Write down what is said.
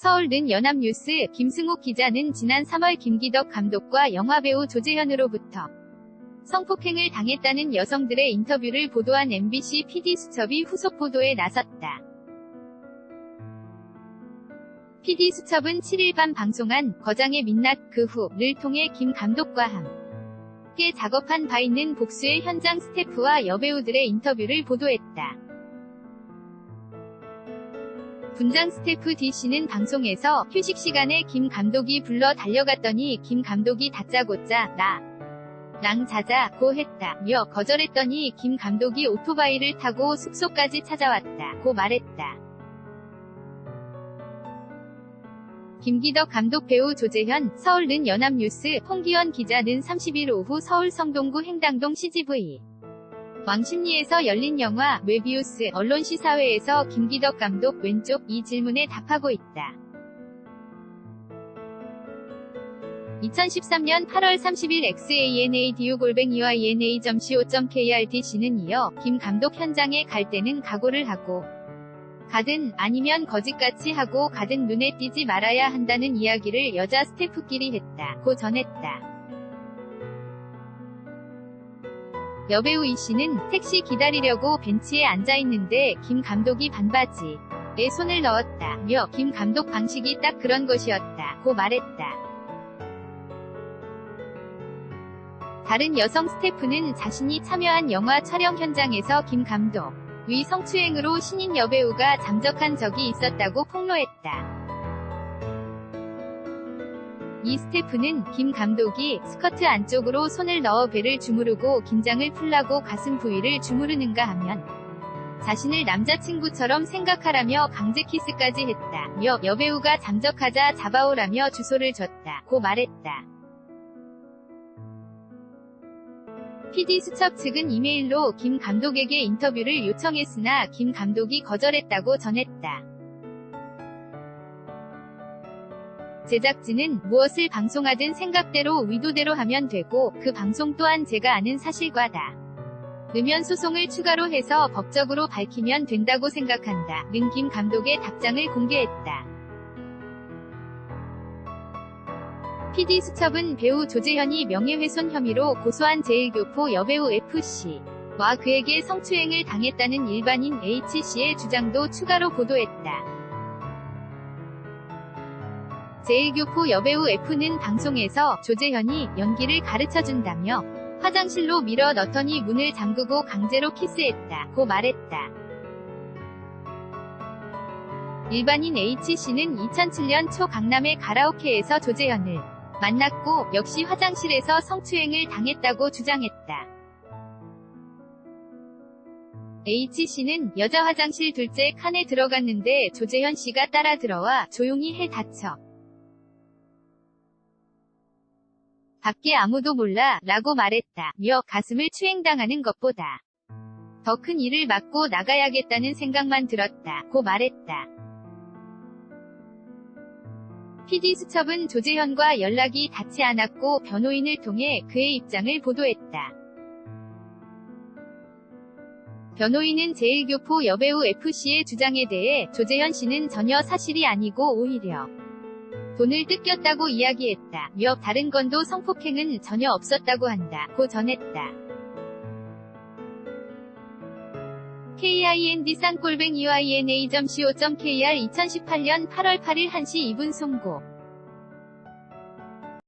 서울는 연합뉴스 김승욱 기자는 지난 3월 김기덕 감독과 영화배우 조재현으로부터 성폭행을 당했다는 여성들의 인터뷰를 보도한 MBC PD수첩이 후속 보도에 나섰다. PD수첩은 7일 밤 방송한 거장의 민낯 그 후를 통해 김 감독과 함께 작업한 바 있는 복수의 현장 스태프와 여배우들의 인터뷰를 보도했다. 분장 스태프 D씨는 방송에서 휴식 시간에 김 감독이 불러 달려갔더니 김 감독이 다짜고짜 나. 랑 자자 고 했다 며 거절했더니 김 감독이 오토바이를 타고 숙소까지 찾아왔다 고 말했다. 김기덕 감독 배우 조재현, 서울는 연합뉴스, 홍기원 기자는 30일 오후 서울 성동구 행당동 CGV 왕십리에서 열린 영화 웨비우스 언론 시사회에서 김기덕 감독 왼쪽 이 질문에 답하고 있다. 2013년 8월 30일 xanadu골뱅이와 ena.co.krtc는 이어 김 감독 현장에 갈 때는 각오를 하고 가든 아니면 거짓같이 하고 가든 눈에 띄지 말아야 한다는 이야기를 여자 스태프끼리 했다. 고 전했다. 여배우 이 씨는 택시 기다리려고 벤치에 앉아있는데 김 감독이 반바지에 손을 넣었다 며 김 감독 방식이 딱 그런 것이었다. 고 말했다. 다른 여성 스태프는 자신이 참여한 영화 촬영 현장에서 김 감독 위 성추행으로 신인 여배우가 잠적한 적이 있었다고 폭로했다. 이 스태프는 김 감독이 스커트 안쪽으로 손을 넣어 배를 주무르고 긴장을 풀라고 가슴 부위를 주무르는가 하면 자신을 남자친구처럼 생각하라며 강제 키스까지 했다며 여배우가 잠적하자 잡아오라며 주소를 줬다 고 말했다. PD수첩 측은 이메일로 김 감독에게 인터뷰를 요청했으나 김 감독이 거절했다고 전했다. 제작진은 무엇을 방송하든 생각대로 의도대로 하면 되고 그 방송 또한 제가 아는 사실과다. 으면 소송을 추가로 해서 법적으로 밝히면 된다고 생각한다. 는 김 감독의 답장을 공개했다. PD수첩은 배우 조재현이 명예훼손 혐의로 고소한 제1교포 여배우 FC와 그에게 성추행을 당했다는 일반인 H씨의 주장도 추가로 보도했다. 제1교포 여배우 F는 방송에서 조재현이 연기를 가르쳐준다며 화장실로 밀어 넣더니 문을 잠그고 강제로 키스했다 고 말했다. 일반인 H씨는 2007년 초 강남의 가라오케에서 조재현을 만났고 역시 화장실에서 성추행을 당했다고 주장했다. H씨는 여자 화장실 둘째 칸에 들어갔는데 조재현 씨가 따라 들어와 조용히 해 닫혀. 밖에 아무도 몰라 라고 말했다. 며 가슴을 추행당하는 것보다 더 큰 일을 막고 나가야겠다는 생각만 들었다. 고 말했다. PD수첩은 조재현과 연락이 닿지 않았고 변호인을 통해 그의 입장을 보도했다. 변호인은 제1교포 여배우 FC의 주장에 대해 조재현 씨는 전혀 사실이 아니고 오히려 돈을 뜯겼다고 이야기했다. 며 다른 건도 성폭행은 전혀 없었다고 한다. 고 전했다. KIND 쌍골뱅 UINA.co.kr 2018년 8월 8일 1시 2분 송고